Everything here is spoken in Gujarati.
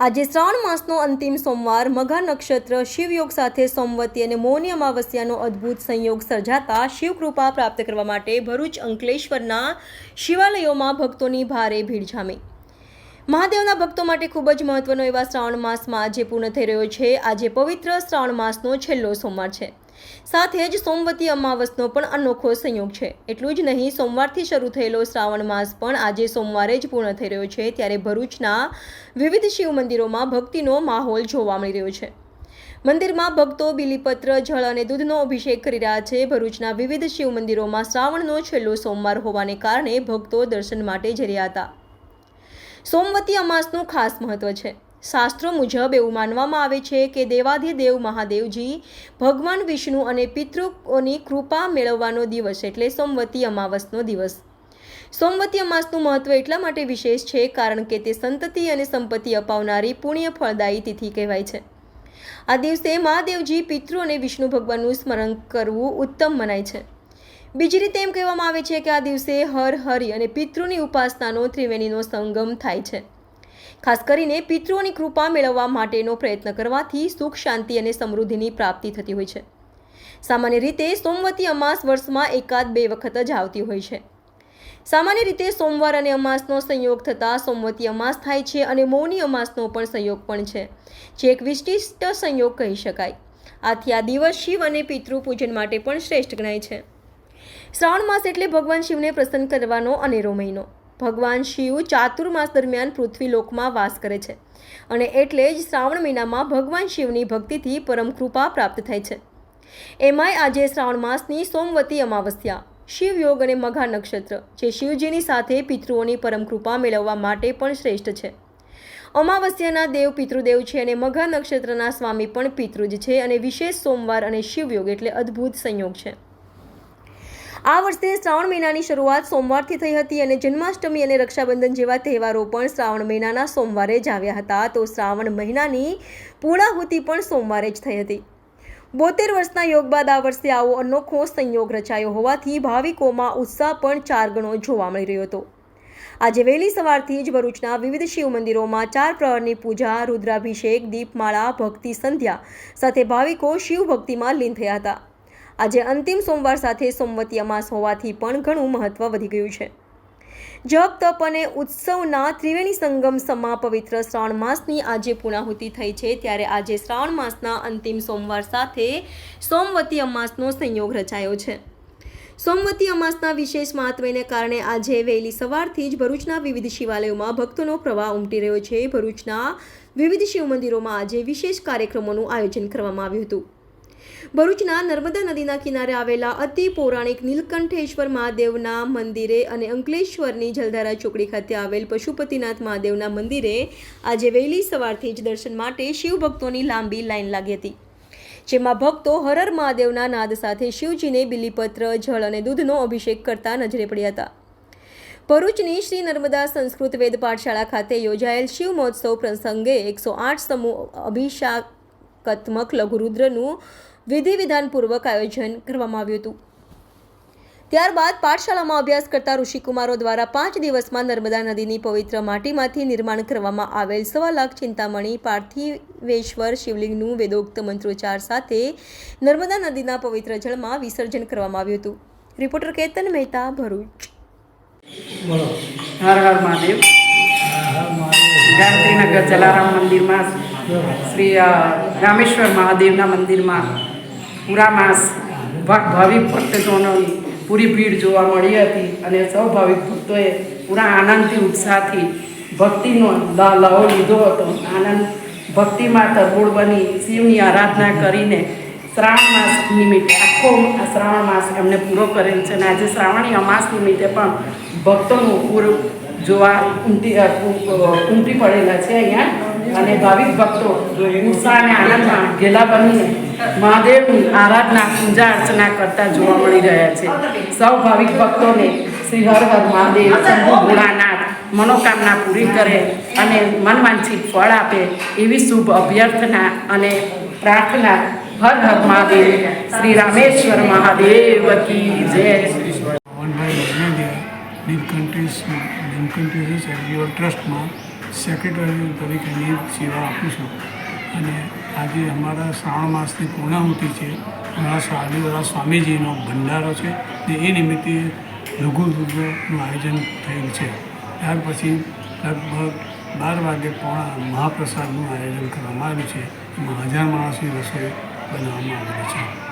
આજે શ્રાવણ માસનો અંતિમ સોમવાર મઘા નક્ષત્ર શિવયોગ સાથે સોમવતી અને મૌની અમાવસ્યાનો અદ્ભુત સંયોગ સર્જાતા શિવકૃપા પ્રાપ્ત કરવા માટે ભરૂચ અંકલેશ્વરના શિવાલયોમાં ભક્તોની ભારે ભીડ જામી. મહાદેવના ભક્તો માટે ખૂબ જ મહત્વનો એવા શ્રાવણ માસમાં આજે પૂર્ણ થઈ રહ્યો છે. આજે પવિત્ર શ્રાવણ માસનો છેલ્લો સોમવાર છે. સાથે જ સોમવતી અમાવસનો પણ અનોખો સંયોગ છે. એટલું જ નહીં, સોમવારથી શરૂ થયેલો શ્રાવણ માસ પણ આજે સોમવારે જ પૂર્ણ થઈ રહ્યો છે, ત્યારે ભરૂચના વિવિધ શિવ મંદિરોમાં ભક્તિનો માહોલ જોવા મળી રહ્યો છે. મંદિરમાં ભક્તો બિલીપત્ર, જળ અને દૂધનો અભિષેક કરી રહ્યા છે. ભરૂચના વિવિધ શિવ મંદિરોમાં શ્રાવણનો છેલ્લો સોમવાર હોવાને કારણે ભક્તો દર્શન માટે જઈ રહ્યા હતા. સોમવતી અમાસનું ખાસ મહત્વ છે. શાસ્ત્રો મુજબ એવું માનવામાં આવે છે કે દેવાધિદેવ મહાદેવજી ભગવાન વિષ્ણુ અને પિતૃઓની કૃપા મેળવવાનો દિવસ એટલે સોમવતી અમાવસનો દિવસ. સોમવતી અમાસનું મહત્વ એટલા માટે વિશેષ છે કારણ કે તે સંતતિ અને સંપત્તિ અપાવનારી પુણ્ય ફળદાયી તિથિ કહેવાય છે. આ દિવસે મહાદેવજી પિતૃ અને વિષ્ણુ ભગવાનનું સ્મરણ કરવું ઉત્તમ મનાય છે. બીજી રીતે એમ કહેવામાં આવે છે કે આ દિવસે હર હરિ અને પિતૃની ઉપાસનાનો ત્રિવેણીનો સંગમ થાય છે. ખાસ કરીને પિતૃઓની કૃપા મેળવવા માટેનો પ્રયત્ન કરવાથી સુખ, શાંતિ અને સમૃદ્ધિની પ્રાપ્તિ થતી હોય છે. સામાન્ય રીતે સોમવતી અમાસ વર્ષમાં એકાદ બે વખત જ આવતી હોય છે. સામાન્ય રીતે સોમવાર અને અમાસનો સંયોગ થતાં સોમવતી અમાસ થાય છે અને મૌની અમાસનો પણ સંયોગ પણ છે, જે એક વિશિષ્ટ સંયોગ કહી શકાય. આથી આ દિવસ શિવ અને પિતૃ પૂજન માટે પણ શ્રેષ્ઠ ગણાય છે. શ્રાવણ માસ એટલે ભગવાન શિવને પ્રસન્ન કરવાનો અનેરો મહિનો ભગવાન શિવ ચાતુર્માસ દરમિયાન પૃથ્વી લોકમાં વાસ કરે છે. અને એટલે જ શ્રાવણ મહિનામાં ભગવાન શિવની ભક્તિથી પરમ કૃપા પ્રાપ્ત થાય છે. એમાંય આજે શ્રાવણ માસની સોમવતી અમાવસ્યા શિવયોગ અને મઘા નક્ષત્ર, જે શિવજીની સાથે પિતૃઓની પરમ કૃપા મેળવવા માટે પણ શ્રેષ્ઠ છે. અમાવસ્યાના દેવ પિતૃદેવ છે અને મઘા નક્ષત્રના સ્વામી પણ પિતૃ જ છે અને વિશેષ સોમવાર અને શિવયોગ એટલે અદ્ભુત સંયોગ છે. આ વર્ષે શ્રાવણ મહિનાની શરૂઆત સોમવારથી થઈ હતી અને જન્માષ્ટમી અને રક્ષાબંધન જેવા તહેવારો પણ શ્રાવણ મહિનાના સોમવારે જ આવ્યા હતા. તો શ્રાવણ મહિનાની પૂર્ણાહુતિ પણ સોમવારે જ થઈ હતી. બોતેર વર્ષના યોગ બાદ આ વર્ષે આવો અનોખો સંયોગ રચાયો હોવાથી ભાવિકોમાં ઉત્સાહ પણ ચાર ગણો જોવા મળી રહ્યો હતો. આજે વહેલી સવારથી જ ભરૂચના વિવિધ શિવ મંદિરોમાં ચાર પ્રહરની પૂજા, રુદ્રાભિષેક, દીપમાળા, ભક્તિ, સંધ્યા સાથે ભાવિકો શિવ ભક્તિમાં લીન થયા હતા. આજે અંતિમ સોમવાર સાથે સોમવતી અમાસ હોવાથી પણ ઘણું મહત્વ વધી ગયું છે. જપ, તપ અને ઉત્સવના ત્રિવેણી સંગમ સમા પવિત્ર શ્રાવણ માસની આજે પૂર્ણાહુતિ થઈ છે. ત્યારે આજે શ્રાવણ માસના અંતિમ સોમવાર સાથે સોમવતી અમાસનો સંયોગ રચાયો છે. સોમવતી અમાસના વિશેષ મહત્વને કારણે આજે વહેલી સવારથી જ ભરૂચના વિવિધ શિવાલયોમાં ભક્તોનો પ્રવાહ ઉમટી રહ્યો છે. ભરૂચના વિવિધ શિવ મંદિરોમાં આજે વિશેષ કાર્યક્રમોનું આયોજન કરવામાં આવ્યું હતું. ભરૂચના નર્મદા નદીના કિનારે આવેલા અતિ પૌરાણિક નીલકંઠેશ્વર મહાદેવના મંદિરે અને અંકલેશ્વરની જલધારા ચોકડી ખાતે આવેલ પશુપતિનાથ મહાદેવના મંદિરે આજે વહેલી સવારથી જ દર્શન માટે શિવભક્તોની લાંબી લાઈન લાગી હતી. જેમાં ભક્તો હરર મહાદેવના નાદ સાથે શિવજીને બિલીપત્ર, જળ અને દૂધનો અભિષેક કરતા નજરે પડ્યા હતા. ભરૂચની શ્રી નર્મદા સંસ્કૃત વેદ પાઠશાળા ખાતે યોજાયેલ શિવ મહોત્સવ પ્રસંગે એકસો આઠ સમૂહ અભિષાકત્મક લઘુરુદ્રનું વિધિ વિધાનપૂર્વક આયોજન કરવામાં આવ્યું હતું. ત્યારબાદ પાઠશાળામાં અભ્યાસ કરતા ઋષિકુમારો દ્વારા પાંચ દિવસમાં નર્મદા નદીની પવિત્ર માટીમાંથી નિર્માણ કરવામાં આવેલ સવા લાખ ચિંતામણી, પાર્થિવેશ્વર શિવલિંગનું વેદોક્ત મંત્રોચ્ચાર સાથે નર્મદા નદીના પવિત્ર જળમાં વિસર્જન કરવામાં આવ્યું હતું. રિપોર્ટર કેતન મહેતા, ભરૂચ. હર મંદિરમાં રામેશ્વર મહાદેવના મંદિરમાં પૂરા માસ ભાવિક ભક્તજનોની પૂરી ભીડ જોવા મળી હતી અને સૌ ભાવિક ભક્તોએ પૂરા આનંદથી, ઉત્સાહથી ભક્તિનો લહો લીધો હતો. આનંદ ભક્તિમાં તરબોળ બની શિવની આરાધના કરીને શ્રાવણ માસ નિમિત્તે, આખો આ શ્રાવણ માસ એમને પૂરો કરેલ છે અને આજે શ્રાવણી અમાસ નિમિત્તે પણ ભક્તોનું પૂરું જોવા ઉમટી ઉમટી પડેલા છે અહીંયા. અને ભાવિક ભક્તો ઉત્સાહ અને આનંદમાં ઘેલા બનીને મહાદેવની આરાધના, પૂજા, અર્ચના કરતા જોવા મળી રહ્યા છે. સૌ ભાવિક ભક્તોને શ્રી હર હર મહાદેવ, શંભુ ભોળાનાથ મનોકામના પૂરી કરે અને મનવાંછિત ફળ આપે એવી શુભ અભ્યર્થના અને પ્રાર્થના હર હર મહાદેવ, શ્રી રામેશ્વર મહાદેવ કી જય. લગ્નદેવ નીલકંઠેશ એન્ડ ચેરિટેબલ ટ્રસ્ટમાં સેક્રેટરી તરીકેની સેવા આપું છું અને આજે અમારા શ્રાવણ માસની પૂર્ણાહુતિ છે. અમારા શાલીવાળા સ્વામીજીનો ભંડારો છે ને એ નિમિત્તે લઘુ દુર્ગનું આયોજન થયેલ છે. ત્યાર પછી લગભગ બાર વાગે પોણા મહાપ્રસાદનું આયોજન કરવામાં આવ્યું છે. એમાં હજાર માણસની રસોઈ બનાવવામાં આવેલી છે.